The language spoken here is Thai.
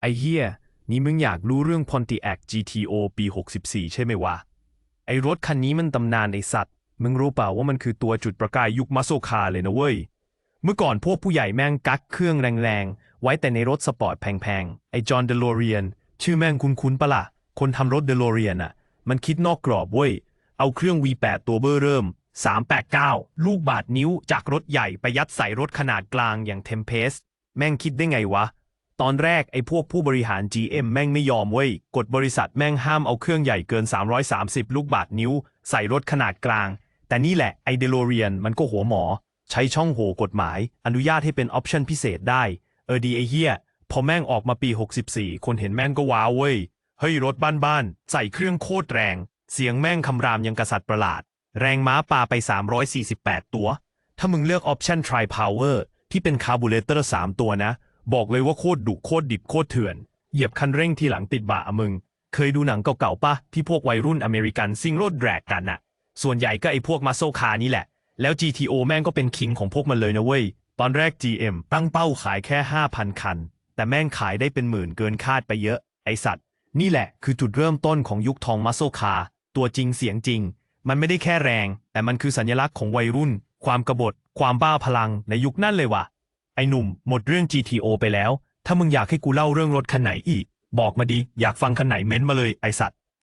ไอเฮียนี่มึงอยากรู้เรื่อง Pontiac GTO ปี 64 ใช่ไหมวะ ไอรถคันนี้มันตำนานไอสัตว์ มึงรู้เปล่าว่ามันคือตัวจุดประกายยุคมัสโซคาเลยนะเว้ย เมื่อก่อนพวกผู้ใหญ่แม่งกักเครื่องแรงๆ ไว้แต่ในรถสปอร์ตแพงๆ ไอจอห์นเดลเรียนชื่อแม่งคุ้นๆปะละ่ะ คนทำรถเดลเรียนอะมันคิดนอกกรอบเว้ย เอาเครื่อง V8 ตัวเบอร์เริ่ม 389 ลูกบาทนิ้วจากรถใหญ่ไปยัดใส่รถขนาดกลางอย่าง Tempest แม่งคิดได้ไงวะ ตอนแรกไอ้พวกผู้บริหาร GM แม่งไม่ยอมเว้ย กฎบริษัทแม่งห้ามเอาเครื่องใหญ่เกิน 330 ลูกบาทนิ้ว ใส่รถขนาดกลาง แต่นี่แหละไอเดโลเรียนมันก็หัวหมอ ใช้ช่องโหว่กฎหมาย อนุญาตให้เป็นออปชั่นพิเศษได้ เออดีไอเฮียพอแม่งออกมาปี 64 คนเห็นแม่งก็ว้าวเว้ย เฮ้ยรถบ้านๆ ใส่เครื่องโคตรแรง เสียงแม่งคำรามยังกษัตริย์ประหลาด แรงม้าปาไป 348 ตัว ถ้ามึงเลือกออปชั่น Tri Power ที่เป็นคาร์บูเรเตอร์ 3 ตัวนะ บอกเลยว่าโคตรดุโคตรดิบโคตรเถื่อน เหยียบคันเร่งทีหลังติดบ่าอมึง เคยดูหนังเก่าๆปะที่พวกวัยรุ่นอเมริกันซิ่งรถแดรกกันน่ะส่วนใหญ่ก็ไอพวกมาโซคานี่แหละ แล้ว GTO แม่งก็เป็นคิงของพวกมันเลยนะเว้ย ตอนแรก GM ตั้งเป้าขายแค่ 5,000 คัน แต่แม่งขายได้เป็นหมื่นเกินคาดไปเยอะ ไอสัตว์ นี่แหละคือจุดเริ่มต้นของยุคทองมัสโซคา ตัวจริงเสียงจริง มันไม่ได้แค่แรง แต่มันคือสัญลักษณ์ของวัยรุ่น ความกบฏ ความบ้าพลังในยุคนั้นเลยว่ะ ไอ้หนุ่ม หมดเรื่อง GTO ไปแล้ว ถ้ามึงอยากให้กูเล่าเรื่องรถคันไหนอีก บอกมาดิ อยากฟังคันไหนเม้นมาเลยไอสัตว์